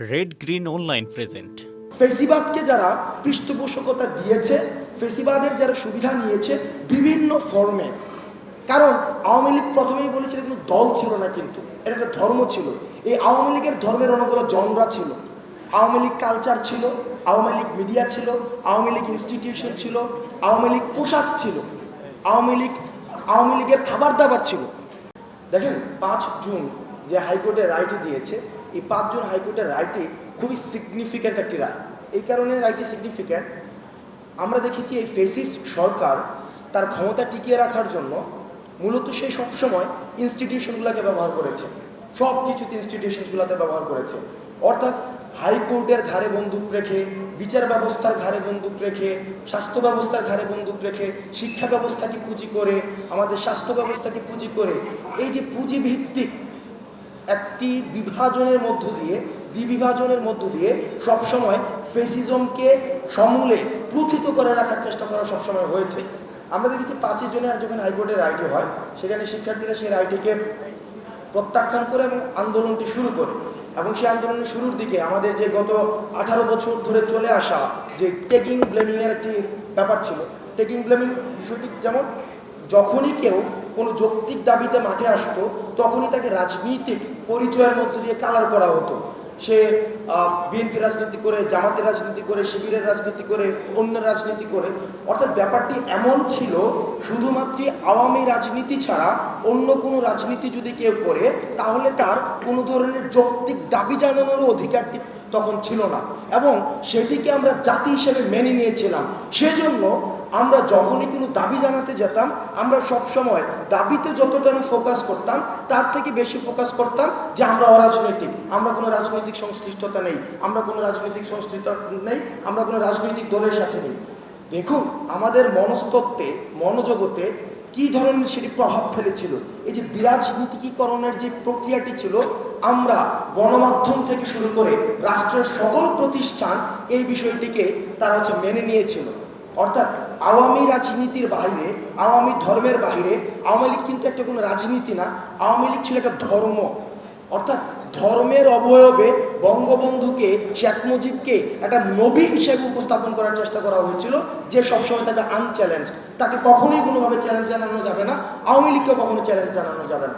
Red green online present ফেসিবাদকে যারা পৃষ্ঠপোষকতা দিয়েছে, ফেসিবাদের যারা সুবিধা নিয়েছে বিভিন্ন ফর্মে কারণ আওয়ামী লীগ প্রথমেই বলেছিল কিন্তু দল ছিল না কিন্তু, এটা একটা ধর্ম ছিল। এই আওয়ামী লীগের ধর্মের অনেকগুলো জনরা ছিল। আওয়ামী লীগ কালচার ছিল, আওয়ামী লীগ মিডিয়া ছিল, আওয়ামী লীগ ইনস্টিটিউশন ছিল, আওয়ামী লীগ পোশাক ছিল, আওয়ামী লীগ, আওয়ামী লীগের খাবার দাবার ছিল। দেখেন, পাঁচ জুন যে হাইকোর্টে রায়টি দিয়েছে এই পাঁচজন হাইকোর্টের রায়টি খুবই সিগনিফিক্যান্ট একটি রায়। এই কারণে রায়টি সিগনিফিক্যান্ট আমরা দেখেছি এই ফেসিস্ট সরকার তার ক্ষমতা টিকিয়ে রাখার জন্য মূলত সেই সবসময় ইনস্টিটিউশনগুলোকে ব্যবহার করেছে। সব কিছুতে ইনস্টিটিউশনগুলোতে ব্যবহার করেছে। অর্থাৎ হাইকোর্টের ঘাড়ে বন্দুক রেখে, বিচার ব্যবস্থার ঘাড়ে বন্দুক রেখে, স্বাস্থ্য ব্যবস্থার ঘাড়ে বন্দুক রেখে, শিক্ষা ব্যবস্থাকে পুঁজি করে, আমাদের স্বাস্থ্য ব্যবস্থাকে পুঁজি করে, এই যে পুঁজি ভিত্তিক একটি বিভাজনের মধ্য দিয়ে, দ্বিবিভাজনের মধ্য দিয়ে সবসময় ফেসিজমকে সমূলে প্রথিত করে রাখার চেষ্টা করা সবসময় হয়েছে। আমরা দেখেছি পাঁচই জনের যখন হাইকোর্টের রায়টি হয়, সেখানে শিক্ষার্থীরা সেই রায়টিকে প্রত্যাখ্যান করে এবং আন্দোলনটি শুরু করে। এবং সেই আন্দোলনের শুরুর দিকে আমাদের যে গত আঠারো বছর ধরে চলে আসা যে টেকিং ব্লেমিংয়ের একটি ব্যাপার ছিল। টেকিং ব্লেমিং বিষয়টি যেমন, যখনই কেউ কোনো যৌক্তিক দাবিতে মাঠে আসতো, তখনই তাকে রাজনৈতিক পরিচয়ের মধ্য দিয়ে কালার করা হতো। সে বিএনপি রাজনীতি করে, জামাতের রাজনীতি করে, শিবিরের রাজনীতি করে অন্য রাজনীতি করে। অর্থাৎ ব্যাপারটি এমন ছিল, শুধুমাত্র আওয়ামী রাজনীতি ছাড়া অন্য কোনো রাজনীতি যদি কেউ করে, তাহলে তার কোনো ধরনের যৌক্তিক দাবি জানানোরও অধিকারটি তখন ছিল না। এবং সেটিকে আমরা জাতি হিসেবে মেনে নিয়েছিলাম। সেজন্য আমরা যখনই কোনো দাবি জানাতে যেতাম, আমরা সব সময় দাবিতে যতটা না ফোকাস করতাম, তার থেকে বেশি ফোকাস করতাম যে আমরা অরাজনৈতিক। আমরা কোনো রাজনৈতিক সংশ্লিষ্টতা নেই, আমরা কোনো রাজনৈতিক সংশ্লিষ্ট নেই, আমরা কোনো রাজনৈতিক দলের সাথে নেই। দেখুন, আমাদের মনস্তত্ত্বে, মনোজগতে কি ধরনের সেটি প্রভাব ফেলেছিল? এই যে বিরাজনীতিকীকরণের যে প্রক্রিয়াটি ছিল, আমরা গণমাধ্যম থেকে শুরু করে রাষ্ট্রের সকল প্রতিষ্ঠান এই বিষয়টিকে তারা হচ্ছে মেনে নিয়েছিল। অর্থাৎ আওয়ামী রাজনীতির বাইরে আওয়ামী ধর্মের বাইরে আওয়ামী লীগ কিন্তু একটা কোনো রাজনীতি না, আওয়ামী লীগ ছিল একটা ধর্ম। অর্থাৎ ধর্মের অবয়বে বঙ্গবন্ধুকে শেখ মুজিবকে একটা নবী হিসেবে উপস্থাপন করার চেষ্টা করা হয়েছিল, যে সবসময় তাকে আনচ্যালেঞ্জ তাকে কখনোই কোনোভাবে চ্যালেঞ্জ জানানো যাবে না, আওয়ামী লীগকে কখনো চ্যালেঞ্জ জানানো যাবে না।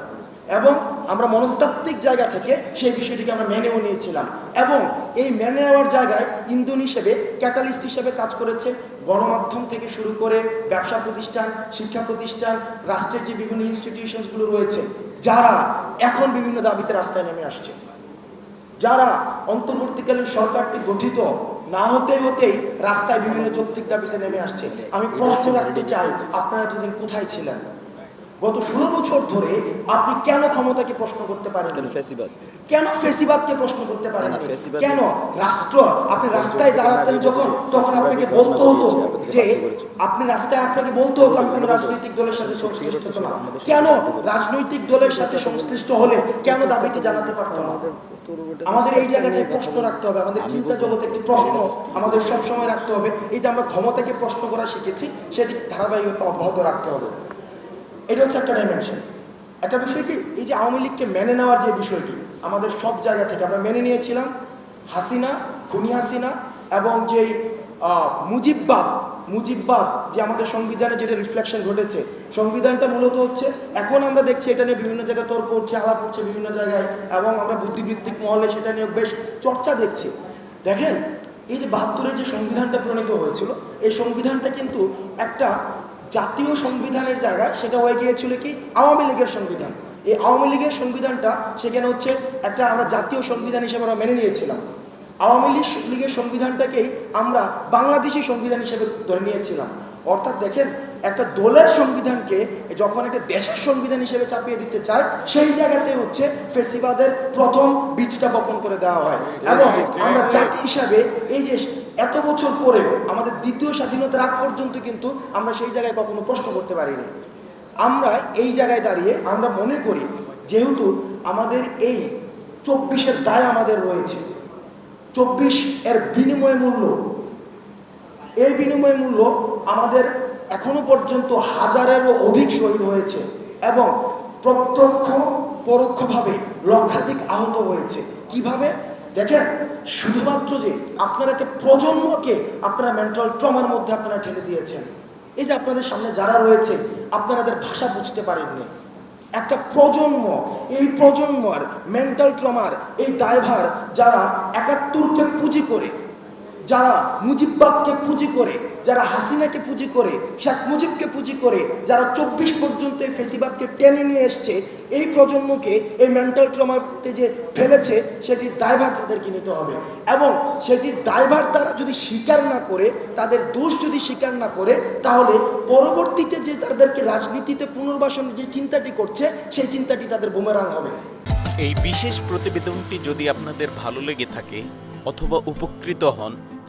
এবং আমরা মনস্তাত্ত্বিক জায়গা থেকে সেই বিষয়টিকে আমরা মেনেও নিয়েছিলাম। এবং এই মেনে নেওয়ার জায়গায় ইন্ধন হিসেবে, ক্যাটালিস্ট হিসেবে কাজ করেছে, গণমাধ্যম থেকে শুরু করে ব্যবসা প্রতিষ্ঠান, শিক্ষা প্রতিষ্ঠান, রাষ্ট্রের যে বিভিন্ন ইনস্টিটিউশনসগুলো রয়েছে, যারা এখন বিভিন্ন দাবিতে রাস্তায় নেমে আসছে। যারা অন্তর্বর্তীকালীন সরকারটি গঠিত না হতে হতেই রাস্তায় বিভিন্ন যৌক্তিক দাবিতে নেমে আসছে। আমি প্রশ্ন রাখতে চাই, আপনারা এতদিন কোথায় ছিলেন? গত ষোলো বছর ধরে আপনি কেন ক্ষমতাকে প্রশ্ন করতে পারেন ফেসিবাদ? কেন ফেসিবাদকে প্রশ্ন করতে পারেন? ফেসিবাদ- কেন রাষ্ট্র? আপনি রাস্তায় দাঁড়াতেন যখন তখন আপনাকে বলতে হতো যে আপনি রাস্তায় আপনাকে বলতে হতো আমি কোনো রাজনৈতিক দলের সাথে সংশ্লিষ্ট না। কেন রাজনৈতিক দলের সাথে সংশ্লিষ্ট হলে কেন দাবিটি জানাতে পারতো না? আমাদের এই জায়গাটায় প্রশ্ন রাখতে হবে আমাদের চিন্তা জগতে একটি প্রশ্ন আমাদের সব সময় রাখতে হবে এই যে আমরা ক্ষমতাকে প্রশ্ন করা শিখেছি সেটি ধারাবাহিকতা অব্যাহত রাখতে হবে। এটা হচ্ছে একটা ডাইমেনশন একটা বিষয় কি? এই যে আওয়ামী লীগকে মেনে নেওয়ার যে বিষয়টি, আমাদের সব জায়গা থেকে আমরা মেনে নিয়েছিলাম, হাসিনা, খুনি হাসিনা, এবং যেই মুজিববাদ মুজিববাদ যে আমাদের সংবিধানে যেটা রিফ্লেকশন ঘটেছে, সংবিধানটা মূলত হচ্ছে, এখন আমরা দেখছি এটা নিয়ে বিভিন্ন জায়গায় তর্ক করছে আলাপ করছে বিভিন্ন জায়গায়, এবং আমরা বুদ্ধিবৃত্তিক মহলে সেটা নিয়ে বেশ চর্চা দেখছি। দেখেন, এই যে বাহাত্তরের যে সংবিধানটা প্রণীত হয়েছিল, এই সংবিধানটা কিন্তু একটা জাতীয় সংবিধানের জায়গায় সেটা হয়ে গিয়েছিল কি? আওয়ামী লীগের সংবিধান। এই আওয়ামী লীগের সংবিধানটা সেখানে হচ্ছে একটা আমরা জাতীয় সংবিধান হিসেবে আমরা মেনে নিয়েছিলাম। আওয়ামী লীগ লীগের সংবিধানটাকেই আমরা বাংলাদেশি সংবিধান হিসেবে ধরে নিয়েছিলাম। অর্থাৎ দেখেন একটা দলের সংবিধানকে যখন একটা দেশের সংবিধান হিসেবে চাপিয়ে দিতে চায়, সেই জায়গাতে হচ্ছে ফেসিবাদের প্রথম বীজটা বপন করে দেওয়া হয়। এবং আমরা জাতি হিসাবে এই যে এত বছর পরে আমাদের দ্বিতীয় স্বাধীনতার আগ পর্যন্ত কিন্তু আমরা সেই জায়গায় কখনো প্রশ্ন করতে পারিনি। আমরা এই জায়গায় দাঁড়িয়ে আমরা মনে করি, যেহেতু আমাদের এই চব্বিশের দায় আমাদের রয়েছে, চব্বিশ এর বিনিময় মূল্য এর বিনিময় মূল্য আমাদের এখনও পর্যন্ত হাজারেরও অধিক শহীদ হয়েছে এবং প্রত্যক্ষ, পরোক্ষভাবে লক্ষাধিক আহত হয়েছে। কীভাবে? দেখেন, শুধুমাত্র যে আপনারা একটা প্রজন্মকে আপনারা মেন্টাল ট্রমার মধ্যে আপনারা ঠেলে দিয়েছেন। এই যে আপনাদের সামনে যারা রয়েছে আপনাদের ভাষা বুঝতে পারেননি। একটা প্রজন্ম, এই প্রজন্মর মেন্টাল ট্রমার এই দায়ভার যারা একাত্তরকে পুঁজি করে যারা মুজিববাদকে পুঁজি করে, যারা হাসিনাকে পুঁজি করে, শেখ মুজিবকে পুঁজি করে, যারা চব্বিশ পর্যন্ত এই ফেসিবাদকে টেনে নিয়ে এসছে, এই প্রজন্মকে এই মেন্টাল ট্রমাতে যে ফেলেছে, সেটির দায়ভার তাদেরকে নিতে হবে। এবং সেটির দায়ভার তারা যদি স্বীকার না করে, তাদের দোষ যদি স্বীকার না করে, তাহলে পরবর্তীতে যে তাদেরকে রাজনীতিতে পুনর্বাসন যে চিন্তাটি করছে, সেই চিন্তাটি তাদের বুমেরাং হবে। এই বিশেষ প্রতিবেদনটি যদি আপনাদের ভালো লেগে থাকে, অথবা উপকৃত হন